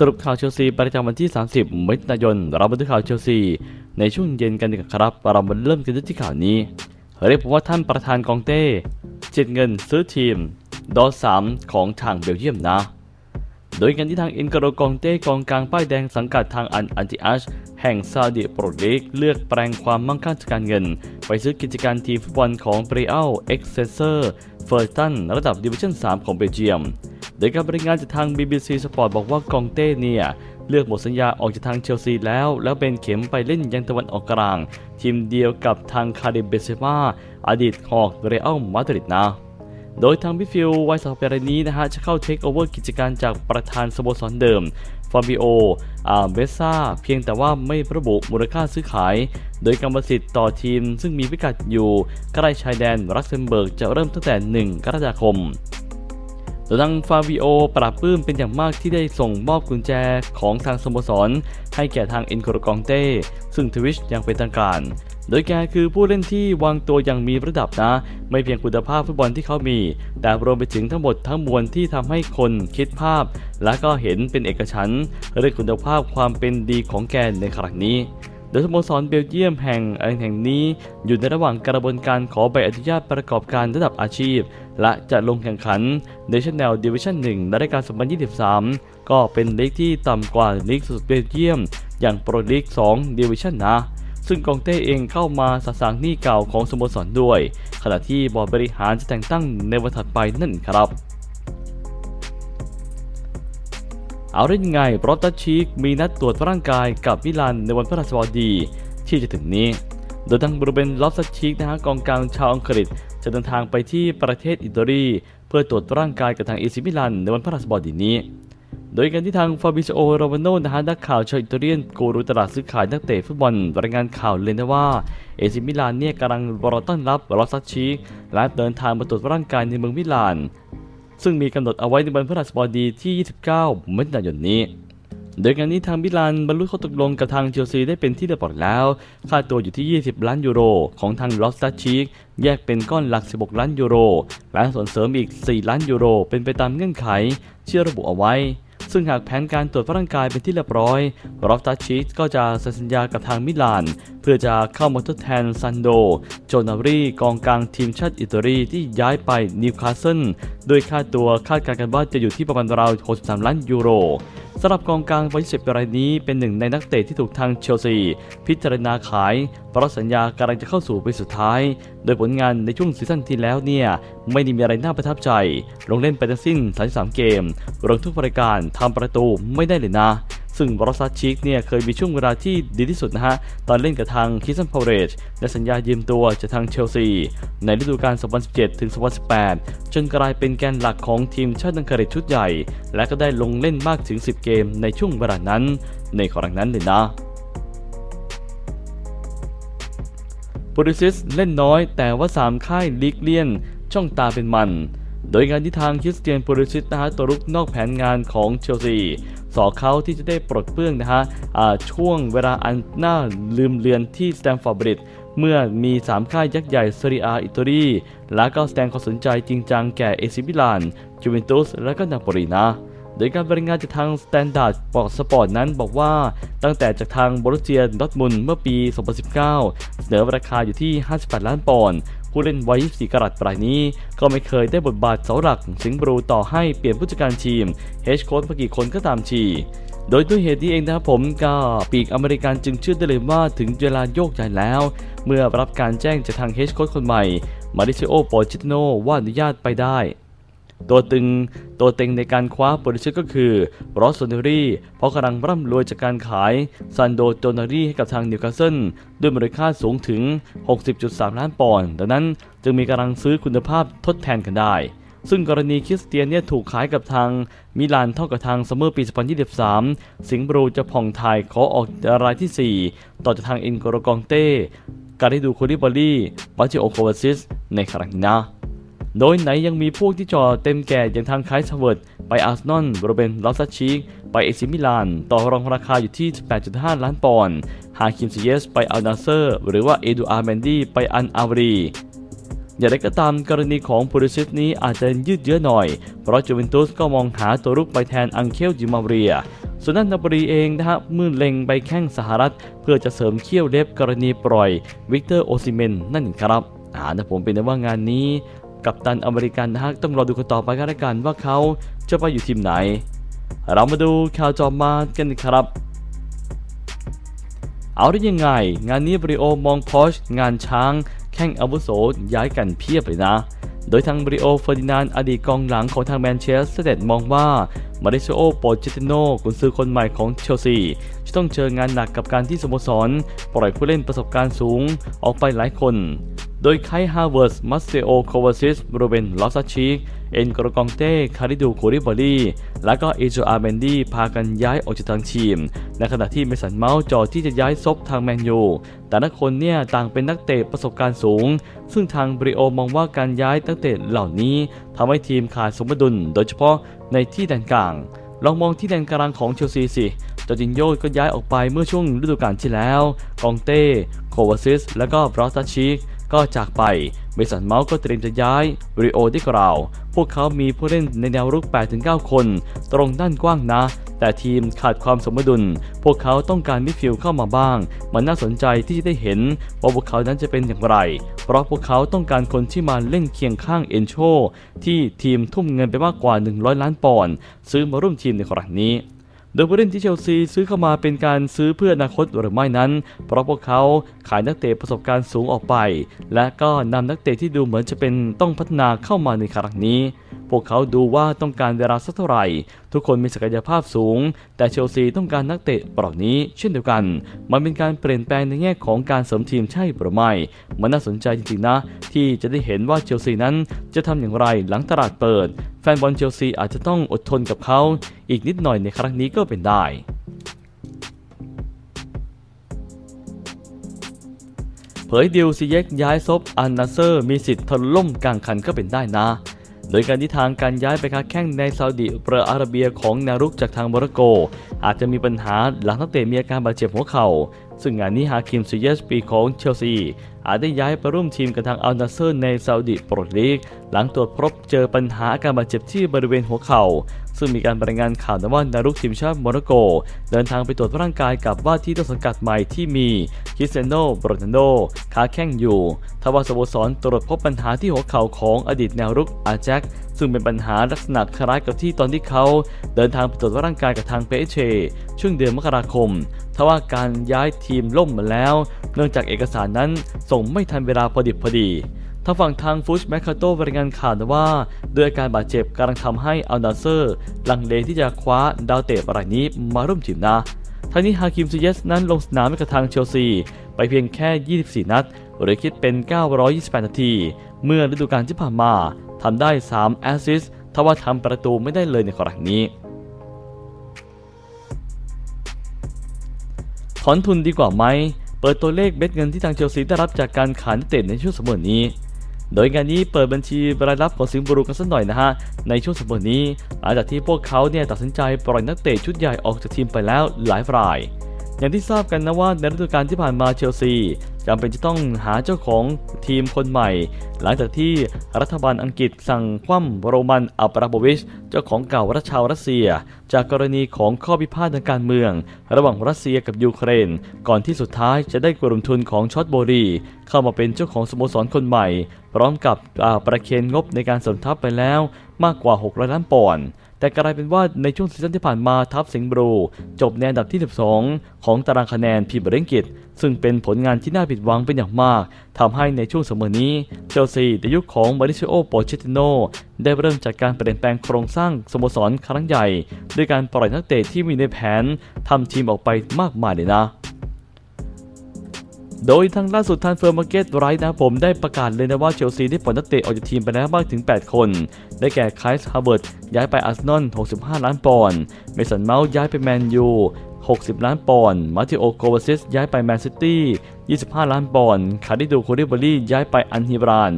สรุปข่าวเชลซีประจำวันที่ 30 มิถุนายนเราบันทึกข่าวเชลซี ในช่วงเย็นกันดีกว่าครับ เรามาเริ่มกันที่ข่าวนี้ เรียกผมว่าท่านประธานกองเต้เจ็ดเงินซื้อทีม ดอสามของทางเบลเยียมนะ โดยกันที่ทางอินกโรกองเต้กองกลางป้ายแดงสังกัดทางอันอันติอัชแห่งซาอุดิโปรลีกเลือกแปลงความมั่งคั่งทางการเงิน ไปซื้อกิจการทีมฟุตบอลของเบรอัลเอ็กเซเซอร์ เฟอร์ตันระดับดิวิชั่น 3 ของเบลเยียม โดยการบริงานจากทาง BBC Sport บอกว่ากองเต้เนี่ย เลือกหมดสัญญาออกจากทางเชลซีแล้ว แล้วเป็นเข็มไปเล่นยังตะวันออกกลาง ทีมเดียวกับทางคาริเบเซมาอดีตหอกเรอัลมาดริดนะโดยทางพิฟิลวัยสองปีรายนี้นะฮะจะเข้าเทคโอเวอร์กิจการจากประธานสโมสรเดิม ฟาบิโอ อาเบซ่า เพียงแต่ว่าไม่ระบุมูลค่าซื้อขาย โดยกรรมสิทธิ์ต่อทีมซึ่งมีพิกัดอยู่ใกล้ชายแดนรักเซมเบิร์กจะเริ่มตั้งแต่ 1 กรกฎาคมโดยทางฟาบิโอปราบปลื้มเป็นอย่างมากที่ได้ส่งมอบกุญแจของทางสโมสร ให้แก่ทางเอ็นโครกองเต้ ซึ่งทวิชยังเป็นทางการ โดยแกคือผู้เล่นที่วางตัวอย่างมีระดับนะ ไม่เพียงคุณภาพฟุตบอลที่เขามี แต่รวมไปถึงทั้งหมดทั้งมวลที่ทำให้คนคิดภาพ และก็เห็นเป็นเอกฉันท์เรื่องคุณภาพความเป็นดีของแกในครั้งนี้โดยสโมสรเบลเยียมแห่งแห่งนี้ อยู่ในระหว่างกระบวนการขอใบอนุญาตประกอบการระดับอาชีพ และจะลงแข่งขัน National Division 1ในรายการ 2023 ก็เป็นลีกที่ต่ำกว่าลีกสุดเบลเยียม อย่างโปรลีก 2 Division นะ ซึ่งกองเต้เองเข้ามาสะสางหนี้เก่าของสโมสรด้วย ขณะที่บอร์ดบริหารจะแต่งตั้งในวันถัดไปนั่นครับเอาได้ยังไงบรอตตัชชีกมีนัดตรวจร่างกายกับมิลานในวันพฤหัสบดีที่จะถึงนี้ โดยทางบรูเบนลอฟตัชชีกนะฮะกองกลางชาวอังกฤษ จะเดินทางไปที่ประเทศอิตาลีเพื่อตรวจร่างกายกับทางเอซิมิลานในวันพฤหัสบดีนี้ โดยการที่ทางฟาบิโอโรวานโนนะฮะนักข่าวชาวอิตาเลียนกูรูตลาดซื้อขายนักเตะฟุตบอลรายงานข่าวเลยนะว่า เอซิมิลานเนี่ยกำลังรอต้อนรับลอฟตัชชีและเดินทางมาตรวจร่างกายในเมืองมิลาน ซึ่งมีกำหนดเอาไว้ในวันพฤหัสบดีที่ 29มิถุนายนนี้โดยงานนี้ทางมิลานบรรลุข้อตกลงกับทางเชลซีได้เป็นที่เรียบร้อยแล้ว ค่าตัวอยู่ที่ 20 ล้านยูโร ของทางลอสตาชิกแยกเป็นก้อนหลัก 16 ล้านยูโรและส่วนเสริมอีก 4 ล้านยูโร เป็นไปตามเงื่อนไขที่ระบุเอาไว้ ซึ่งหากแผนการตรวจร่างกายเป็นที่เรียบร้อยรอฟตาชีสก็จะเซ็นสัญญากับทางมิลาน เพื่อจะเข้ามาทดแทนซันโด โจนารีกองกลางทีมชาติอิตาลีที่ย้ายไปนิวคาสเซิลโดยค่าตัวคาดการณ์กันว่าจะอยู่ที่ประมาณราว 63 ล้านยูโร สำหรับกองกลางวัย20รายนี้เป็นหนึ่งในนักเตะที่ถูกทางเชลซี พิจารณาขาย เพราะสัญญากำลังจะเข้าสู่ปีสุดท้าย โดยผลงานในช่วงซีซั่นที่แล้วเนี่ย ไม่ได้มีอะไรน่าประทับใจ ลงเล่นไปทั้งสิ้น 33 เกม รวมทุกรายการทำประตูไม่ได้เลยนะ ซึ่งบรอสซัชิกเนี่ยเคยมีช่วงเวลาที่ดีที่สุดนะฮะ ตอนเล่นกับทางคิสซันพาวเรจและสัญญายืมตัวจากทางเชลซี ในฤดูกาล 2017 ถึง 2018 จนกลายเป็นแกนหลักของทีมชาติอังกฤษชุดใหญ่ และก็ได้ลงเล่นมากถึง 10 เกมในช่วงเวลานั้น ในครั้งนั้นเลยนะโปริซิสเล่นน้อยแต่ว่า 3 ค่ายลีกเลียน ช่องตาเป็นมัน โดยงานที่ทางคริสเตียนโปริซิสนะฮะตัวรุกนอกแผนงานของเชลซี สอเขาที่จะได้ปลดเปลื้องนะฮะช่วงเวลาอันน่าลืมเลือนที่สแตมฟอร์ดบริดเมื่อมี 3 ค่ายยักษ์ใหญ่เซรียอิตาลีและก็แสดงความสนใจจริงจังแก่เอซิมิลานจูเวนตุสและก็นาโปลีนะโดยการบริงานจากทางสแตนดาร์ดปอร์ตสปอร์ตนั้นบอกว่าตั้งแต่จากทางบรูเซียดอทมุนเมื่อปี 2019 เสนอราคาอยู่ที่ 58 ล้านปอนด์ ผู้เล่นวัย24กรัตรายนี้ ก็ไม่เคยได้บทบาทเสาหลัก สิงห์บรูต่อให้เปลี่ยนผู้จัดการทีมเฮชโค้ชมากี่คนก็ตามทีโดยด้วยเหตุนี้เองนะครับผมก็ปีกอเมริกันจึงเชื่อได้เลยว่าถึงเวลาโยกย้ายแล้ว เมื่อรับการแจ้งจากทางเฮชโค้ชคนใหม่มาริเชโอโปจิตโนว่าอนุญาตไปได้ ตัวตึงตัวเต็งในการคว้าโปรดิชั่นก็คือรอสโซนเนอรี่เพราะกำลังร่ำรวยจากการขายซันโดโจนารีให้กับทางนิวคาสเซิลด้วยมูลค่าสูงถึง 60.3 ล้านปอนด์ดังนั้นจึงมีกำลังซื้อคุณภาพทดแทนกันได้ ซึ่งกรณีคริสเตียนเนี่ยถูกขายกับทางมิลานเท่ากับทางซัมเมอร์ปี 2023 สิงห์บรูจะผ่องถ่ายขอออกรายที่ 4 ต่อจากทางอินโกโรกองเต้การที่ดูโคลิบอลี่บาจิโอโควาซิสในครั้งนี้นะ โดยไหนยังมีพวกที่จอเต็มแก่อย่างทางไคส์เวิร์ดไปอาร์เซนอลโรเบนลอสซัชชิกไปเอซิมิลาน ต่อรองราคาอยู่ที่8.5 ล้านปอนด์ฮาคิมซิเยสไปอัลนาเซอร์ หรือว่าเอดูอาร์แมนดี้ไปอันอาวรี อย่างไรก็ตามกรณีของพูริซิสนี้อาจจะยืดเยื้อหน่อย เพราะจูเวนตุสก็มองหาตัวรุกไปแทนอังเคลจิมาเรียส่วนด้นนาบรีเองนะฮะมือเล็งไปแข้งสหรัฐ เพื่อจะเสริมเขี้ยวเล็บกรณีปล่อย วิกเตอร์โอซิเมนนั่นเองครับอ่านะผมเป็นว่างานนี้ กับตันอเมริกันนะฮะต้องรอดูกันต่อไปกันละกันว่าเขาจะไปอยู่ทีมไหน เรามาดูข่าวจอมมากันครับ เอาได้ยังไง งานนี้บริโอมองพอชงานช้าง แข่งอาวุโสย้ายกันเพียบเลยนะ โดยทางบริโอเฟอร์ดินานอดีตกองหลังของทางแมนเชสเตอร์มองว่ามาริโอโปเจติโนกุนซือคนใหม่ของเชลซี จะต้องเจองานหนักกับการที่สโมสร ปล่อยผู้เล่นประสบการณ์สูงออกไปหลายคน โดยไคฮาร์เวิร์สมัสเซโอโควาซิสโรเบนลอสซาชิก เอ็นโกรกองเต้ คาริดูคูริบอลีและก็เอโจอาร์เบนดี้พากันย้ายออกจากทางทีม ในขณะที่เมสันเมาส์จอที่จะย้ายซบทางแมนยู แต่ละคนเนี่ยต่างเป็นนักเตะประสบการณ์สูง ซึ่งทางบริโอมองว่าการย้ายนักเตะเหล่านี้ทำให้ทีมขาดสมดุล โดยเฉพาะในที่แดนกลาง ลองมองที่แดนกลางของเชลซีสิจอร์จินโยก็ย้ายออกไปเมื่อช่วงฤดูกาลที่แล้ว กองเต้ โควาซิส และก็บรอสตาชิก ก็จากไปเบสันเมาส์ก็เตรียมจะย้ายบริโอได้กล่าว พวกเขามีผู้เล่นในแนวรุก 8-9 คน ตรงด้านกว้างนะ แต่ทีมขาดความสมดุล พวกเขาต้องการมิดฟิลด์เข้ามาบ้าง มันน่าสนใจที่จะได้เห็นว่าพวกเขานั้นจะเป็นอย่างไร เพราะพวกเขาต้องการคนที่มาเล่นเคียงข้างเอนโชที่ทีมทุ่มเงินไปมากกว่า 100 ล้านปอนด์ซื้อมาร่วมทีมในครั้งนี้ โดยผู้เล่นที่เชลซีซื้อเข้ามาเป็นการซื้อเพื่ออนาคตหรือไม่นั้น เพราะพวกเขาขายนักเตะประสบการณ์สูงออกไป และก็นำนักเตะที่ดูเหมือนจะเป็นต้องพัฒนาเข้ามาในครั้งนี้ พวกเขาดูว่าต้องการเวลาสักเท่าไหร่ ทุกคนมีศักยภาพสูง แต่เชลซีต้องการนักเตะเหล่านี้เช่นเดียวกัน มันเป็นการเปลี่ยนแปลงในแง่ของการเสริมทีมใช่หรือไม่มันน่าสนใจจริงๆนะ ที่จะได้เห็นว่าเชลซีนั้นจะทำอย่างไรหลังตลาดเปิด ฟนบอลเชลซีอาจจะต้องอดทนกับเขาอีกนิดหน่อยในครั้งนี้ก็เป็นได้ เผยดิวซีเยกย้ายซบอันนาเซอร์มีสิทธิ์ถล่มกลางคันก็เป็นได้นะ โดยการที่ทางการย้ายไปค้าแข่งในซาอุดิอาระเบียของนวรุกจากทางโมร็อกโก อาจจะมีปัญหาหลังนักเตะมีอาการบาดเจ็บหัวเข่า ซึ่งงานนี้ฮาคิมซีเยสปีของเชลซีอาจได้ย้ายไปร่วมทีมกับทางอัลนาเซอร์ในซาอุดิโปรลีกหลังตรวจพบเจอปัญหาอาการบาดเจ็บที่บริเวณหัวเข่า ซึ่งมีการรายงานข่าวนะว่านารุกทีมชาติโมร็อกโก เดินทางไปตรวจร่างกายกับว่าที่ต้นสังกัดใหม่ที่มีคริสเซโนโบรนันโดคาแข้งอยู่ทว่าสโมสรตรวจพบปัญหาที่หัวเข่าของอดีตแนวรุกอาแจ็คซึ่งเป็นปัญหาลักษณะคล้ายกับที่ตอนที่เขาเดินทางไปตรวจร่างกายกับทางเปเชช่วงเดือนมกราคมทว่าการย้ายทีมล่มมาแล้ว เนื่องจากเอกสารนั้นส่งไม่ทันเวลาพอดิบพอดี ทางฝั่งทางฟูชแมคคาโตรายงานข่าวนว่าด้วยอาการบาดเจ็บกำลังทำให้อัลนาเซอร์ลังเลที่จะคว้าดาวเตะรายนี้มาร่วมทีมนะทั้งนี้ฮาคิมซูเยสนั้นลงสนามให้กับทางเชลซี ไปเพียงแค่ 24 นัด หรือคิดเป็น 928 นาที เมื่อฤดูกาลที่ผ่านมาทำได้ 3 แอสซิสต์ทว่าทำประตูไม่ได้เลยในครั้งนี้ ถอนทุนดีกว่าไหม เปิดตัวเลขเบ็ดเงินที่ทางเชลซีได้รับจากการขายนักเตะในช่วงสมอนี้ โดยงานนี้เปิดบัญชีรายรับของสิงห์บุรีกันสักหน่อยนะฮะ ในช่วงสัปดาห์นี้ หลังจากที่พวกเขาเนี่ยตัดสินใจปล่อยนักเตะชุดใหญ่ออกจากทีมไปแล้วหลายราย อย่างที่ทราบกันนะว่าในฤดูกาลที่ผ่านมาเชลซีจำเป็นจะต้องหาเจ้าของทีมคนใหม่ หลังจากที่รัฐบาลอังกฤษสั่งคว่ำโรมันอับราโมวิช เจ้าของเก่ารัชชาวรัสเซีย จากกรณีของข้อพิพาททางการเมือง ระหว่างรัสเซียกับยูเครน ก่อนที่สุดท้ายจะได้กลุ่มทุนของชอตโบรี เข้ามาเป็นเจ้าของสโมสรคนใหม่ พร้อมกับอ่าประเคนงบในการสมทัพไปแล้วมากกว่า 600 ล้านปอนด์ แต่กลายเป็นว่าในช่วงซีซั่นที่ผ่านมาทัพสิงห์บลูจบในอันดับที่ 12 ของตารางคะแนนพรีเมียร์ลีกซึ่งเป็นผลงานที่น่าผิดหวังเป็นอย่างมากทำให้ในช่วงเสมอนี้เชลซีในยุคของมาริซิโอโปเชติโนได้เริ่มจากการเปลี่ยนแปลงโครงสร้างสโมสรครั้งใหญ่ ด้วยการปล่อยนักเตะที่มีในแผนทำทีมออกไปมากมายเลยนะ โดยทางล่าสุดทางเฟอร์มาร์เก็ตไรท์นะผมได้ประกาศเลยนะว่าเชลซีได้ปล่อยนักเตะออกจากทีมไปแล้วมากถึง 8 คน ได้แก่ไคลส์ฮาร์เวิร์ดย้ายไปอาร์เซนอล 65 ล้านปอนด์ เมสันเมาส์ย้ายไปแมนยู 60 ล้านปอนด์ มาติโอโกวาซิสย้ายไปแมนซิตี้ 25 ล้านปอนด์ คาริดูโคริบารีย้ายไปอันฮิบราน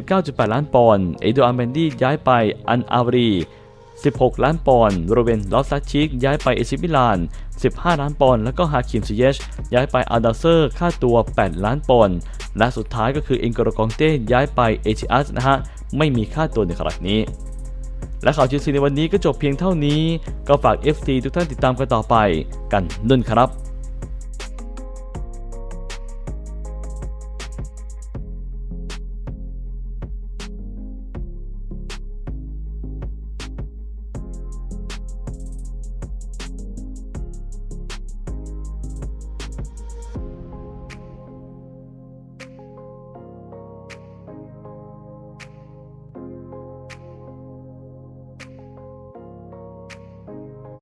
19.8 ล้านปอนด์ เอโดอาร์เมนดี้ย้ายไปอันอาวรี16 ล้านปอนด์โรเบนลอสซัชชิกย้ายไปเอซิมิลาน 15 ล้านปอนด์แล้วก็ฮาคิมซิเยชย้ายไปอาร์ดาเซอร์ค่าตัว 8 ล้านปอนด์และสุดท้ายก็คืออิงโกรกองเต้ย้ายไปเอชิอัสนะฮะไม่มีค่าตัวในครั้งนี้ และข่าวเชลซีในวันนี้ก็จบเพียงเท่านี้ ก็ฝาก FC ทุกท่านติดตามกันต่อไป กันนุ่นครับ